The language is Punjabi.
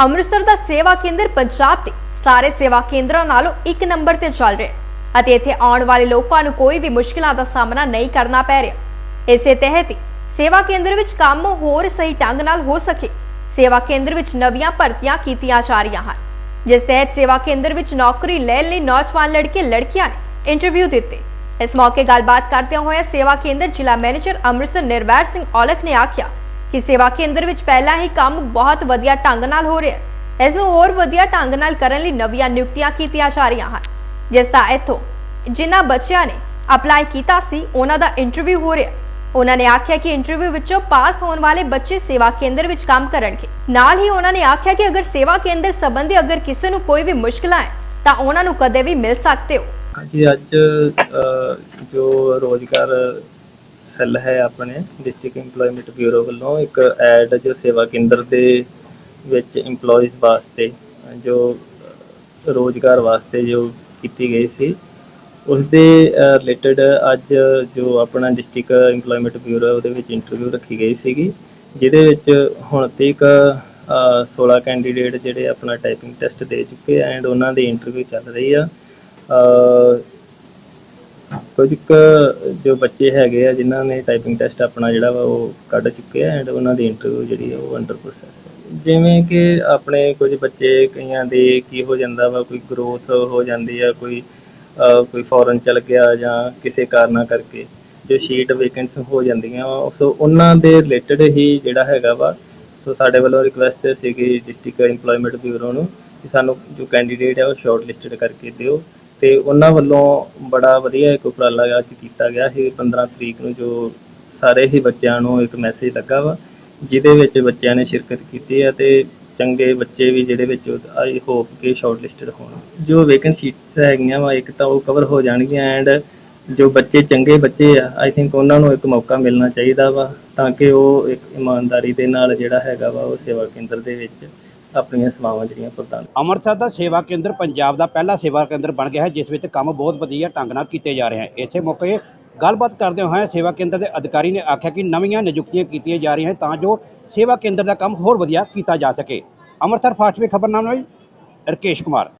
ਅੰਮ੍ਰਿਤਸਰ ਦਾ ਸੇਵਾ ਕੇਂਦਰ ਪੰਜਾਬ ਦੇ ਸਾਰੇ ਸੇਵਾ ਕੇਂਦਰਾਂ ਨਾਲੋਂ ਇੱਕ ਨੰਬਰ ਤੇ ਚੱਲ ਰਿਹਾ ਅਤੇ ਇੱਥੇ ਆਉਣ ਵਾਲੇ ਲੋਕਾਂ ਨੂੰ ਕੋਈ ਵੀ ਮੁਸ਼ਕਲਾਂ ਦਾ ਸਾਹਮਣਾ ਨਹੀਂ ਕਰਨਾ ਪੈ ਰਿਹਾ। ਇਸੇ ਤਹਿਤ ਸੇਵਾ ਕੇਂਦਰ ਵਿੱਚ ਕੰਮ ਹੋਰ ਸਹੀ ਢੰਗ ਨਾਲ ਹੋ ਸਕੇ, ਸੇਵਾ ਕੇਂਦਰ ਵਿੱਚ ਨਵੀਆਂ ਭਰਤੀਆਂ ਕੀਤੀਆਂ ਜਾ ਰਹੀਆਂ ਹਨ, ਜਿਸ ਤਹਿਤ ਸੇਵਾ ਕੇਂਦਰ ਵਿੱਚ ਨੌਕਰੀ ਲੈਣ ਲਈ ਨੌਜਵਾਨ ਲੜਕੇ, ਲੜਕੀਆਂ ਨੇ ਇੰਟਰਵਿਊ ਦਿੱਤੇ। ਇਸ ਮੌਕੇ ਗੱਲਬਾਤ ਕਰਦਿਆਂ ਹੋਇਆ ਸੇਵਾ ਕੇਂਦਰ ਜ਼ਿਲ੍ਹਾ ਮੈਨੇਜਰ ਅੰਮ੍ਰਿਤਸਰ ਨਿਰਵੈਰ ਸਿੰਘ ਔਲਖ ਨੇ ਆਖਿਆ ਕਿ ਸੇਵਾ ਕੇਂਦਰ ਵਿੱਚ ਪਹਿਲਾਂ ਹੀ ਕੰਮ ਬਹੁਤ ਵਧੀਆ ਢੰਗ ਨਾਲ ਹੋ ਰਿਹਾ ਹੈ। ਇਸ ਨੂੰ ਹੋਰ ਵਧੀਆ ਢੰਗ ਨਾਲ ਕਰਨ ਲਈ ਨਵੀਆਂ ਨਿਯੁਕਤੀਆਂ ਕੀਤੀਆਂ ਜਾ ਰਹੀਆਂ ਹਨ। ਜਿਸ ਦਾ ਇੱਥੋਂ ਜਿਨ੍ਹਾਂ ਬੱਚਿਆਂ ਨੇ ਅਪਲਾਈ ਕੀਤਾ ਸੀ, ਉਹਨਾਂ ਦਾ ਇੰਟਰਵਿਊ ਹੋ ਰਿਹਾ ਉਹਨਾਂ ਨੇ ਆਖਿਆ ਕਿ ਇੰਟਰਵਿਊ ਵਿੱਚੋਂ ਪਾਸ ਹੋਣ ਵਾਲੇ ਬੱਚੇ ਸੇਵਾ ਕੇਂਦਰ ਵਿੱਚ ਕੰਮ ਕਰਨਗੇ। ਨਾਲ ਹੀ ਉਹਨਾਂ ਨੇ ਆਖਿਆ ਕਿ ਅਗਰ ਸੇਵਾ ਕੇਂਦਰ ਸੰਬੰਧੀ ਅਗਰ ਕਿਸੇ ਨੂੰ ਕੋਈ ਵੀ ਮੁਸ਼ਕਲਾਂ ਹੈ, ਤਾਂ ਉਹਨਾਂ ਨੂੰ ਕਦੇ ਵੀ ਮਿਲ ਸਕਦੇ ਹੋ। ਹਾਂਜੀ, ਅੱਜ ਜੋ ਰੋਜ਼ਗਾਰ ਸੈੱਲ ਹੈ ਆਪਣੇ ਡਿਸਟ੍ਰਿਕਟ EMPLOYMENT ਬਿਊਰੋ ਵੱਲੋਂ ਇੱਕ ਐਡ ਜੋ ਸੇਵਾ ਕੇਂਦਰ ਦੇ ਵਿੱਚ EMPLOYEES ਵਾਸਤੇ ਜੋ ਅ, ਰੋਜ਼ਗਾਰ ਵਾਸਤੇ ਜੋ ਕੀਤੀ ਗਈ ਸੀ ਉਸ ਦੇ ਰਿਲੇਟਡ ਅੱਜ ਜੋ ਆਪਣਾ ਡਿਸਟ੍ਰਿਕਟ EMPLOYMENT ਬਿਊਰੋ ਉਹਦੇ ਵਿੱਚ ਇੰਟਰਵਿਊ ਰੱਖੀ ਗਈ ਸੀਗੀ ਜਿਹਦੇ ਵਿੱਚ ਹੁਣ ਤੱਕ ਅ, 16 ਕੈਂਡੀਡੇਟ ਜਿਹੜੇ ਆਪਣਾ ਟਾਈਪਿੰਗ ਟੈਸਟ ਦੇ ਚੁੱਕੇ ਐਂਡ ਉਹਨਾਂ ਦੀ ਇੰਟਰਵਿਊ ਚੱਲ ਰਹੀ ਆ। ਕੁਝ ਕੁ ਜੋ ਬੱਚੇ ਹੈਗੇ ਆ, ਜਿਨ੍ਹਾਂ ਨੇ ਟਾਈਪਿੰਗ ਟੈਸਟ ਆਪਣਾ ਜਿਹੜਾ ਵਾ ਉਹ ਕੱਢ ਚੁੱਕੇ ਆ ਐਂਡ ਉਹਨਾਂ ਦੀ ਇੰਟਰਵਿਊ ਜਿਹੜੀ ਆ ਉਹ ਅੰਡਰ ਪ੍ਰੋਸੈਸ ਜਿਵੇਂ ਕਿ ਆਪਣੇ ਕੁਝ ਬੱਚੇ ਕਈਆਂ ਦੇ ਕੀ ਹੋ ਜਾਂਦਾ ਵਾ, ਕੋਈ ਗਰੋਥ ਹੋ ਜਾਂਦੀ ਆ, ਕੋਈ ਕੋਈ ਫੋਰਨ ਚਲ ਗਿਆ ਜਾਂ ਕਿਸੇ ਕਾਰਨਾਂ ਕਰਕੇ ਜੋ ਸ਼ੀਟ ਵੇਕੈਂਟਸ ਹੋ ਜਾਂਦੀਆਂ ਵਾ, ਸੋ ਉਹਨਾਂ ਦੇ ਰਿਲੇਟਡ ਹੀ ਜਿਹੜਾ ਹੈਗਾ ਵਾ, ਸੋ ਸਾਡੇ ਵੱਲੋਂ ਰਿਕੁਐਸਟ ਸੀਗੀ ਡਿਸਟ੍ਰਿਕਟ EMPLOYMENT ਬਿਊਰੋ ਨੂੰ ਕਿ ਸਾਨੂੰ ਜੋ ਕੈਂਡੀਡੇਟ ਹੈ ਉਹ ਸ਼ਾਰਟ ਲਿਸਟਡ ਕਰਕੇ ਦਿਓ। ਤੇ ਉਹਨਾਂ ਵੱਲੋਂ ਬੜਾ ਵਧੀਆ ਇੱਕ ਉਪਰਾਲਾ ਅੱਜ ਕੀਤਾ ਗਿਆ ਸੀ 15 ਤਰੀਕ ਨੂੰ, ਜੋ ਸਾਰੇ ਹੀ ਬੱਚਿਆਂ ਨੂੰ ਇੱਕ ਮੈਸੇਜ ਲੱਗਾ ਵਾ, ਜਿਹਦੇ ਵਿੱਚ ਬੱਚਿਆਂ ਨੇ ਸ਼ਿਰਕਤ ਕੀਤੀ ਹੈ ਤੇ ਚੰਗੇ ਬੱਚੇ ਵੀ ਜਿਹੜੇ ਵਿੱਚ ਆਈ ਹੋਪ ਕਿ ਸ਼ਾਰਟ ਲਿਸਟਡ ਹੋਣ। ਜੋ ਵੈਕੈਂਸੀਜ਼ ਹੈਗੀਆਂ ਵਾ, ਇੱਕ ਤਾਂ ਉਹ ਕਵਰ ਹੋ ਜਾਣਗੀਆਂ ਐਂਡ ਜੋ ਬੱਚੇ ਚੰਗੇ ਬੱਚੇ ਆ ਆਈ ਥਿੰਕ ਉਹਨਾਂ ਨੂੰ ਇੱਕ ਮੌਕਾ ਮਿਲਣਾ ਚਾਹੀਦਾ ਵਾ, ਤਾਂ ਕਿ ਉਹ ਇੱਕ ਇਮਾਨਦਾਰੀ ਦੇ ਨਾਲ ਜਿਹੜਾ ਹੈਗਾ ਵਾ, ਉਹ ਸੇਵਾ ਕੇਂਦਰ ਦੇ ਵਿੱਚ ਆਪਣੀਆਂ ਸੇਵਾਵਾਂ ਜਿਹੜੀਆਂ ਪ੍ਰਦਾਨ ਅੰਮ੍ਰਿਤਸਰ ਦਾ ਸੇਵਾ ਕੇਂਦਰ ਪੰਜਾਬ ਦਾ ਪਹਿਲਾ ਸੇਵਾ ਕੇਂਦਰ ਬਣ ਗਿਆ ਹੈ, ਜਿਸ ਵਿੱਚ ਕੰਮ ਬਹੁਤ ਵਧੀਆ ਢੰਗ ਨਾਲ ਕੀਤੇ ਜਾ ਰਹੇ ਹਨ। ਇੱਥੇ ਮੌਕੇ ਗੱਲਬਾਤ ਕਰਦੇ ਹੋਏ ਸੇਵਾ ਕੇਂਦਰ ਦੇ ਅਧਿਕਾਰੀ ਨੇ ਆਖਿਆ ਕਿ ਨਵੀਆਂ ਨਿਯੁਕਤੀਆਂ ਕੀਤੀਆਂ ਜਾ ਰਹੀਆਂ ਤਾਂ ਜੋ ਸੇਵਾ ਕੇਂਦਰ ਦਾ ਕੰਮ ਹੋਰ ਵਧੀਆ ਕੀਤਾ ਜਾ ਸਕੇ। ਅੰਮ੍ਰਿਤਸਰ ਫਾਸਟ ਵੇ ਖਬਰਨਾਮਾ ਲਈ ਰਕੇਸ਼ ਕੁਮਾਰ।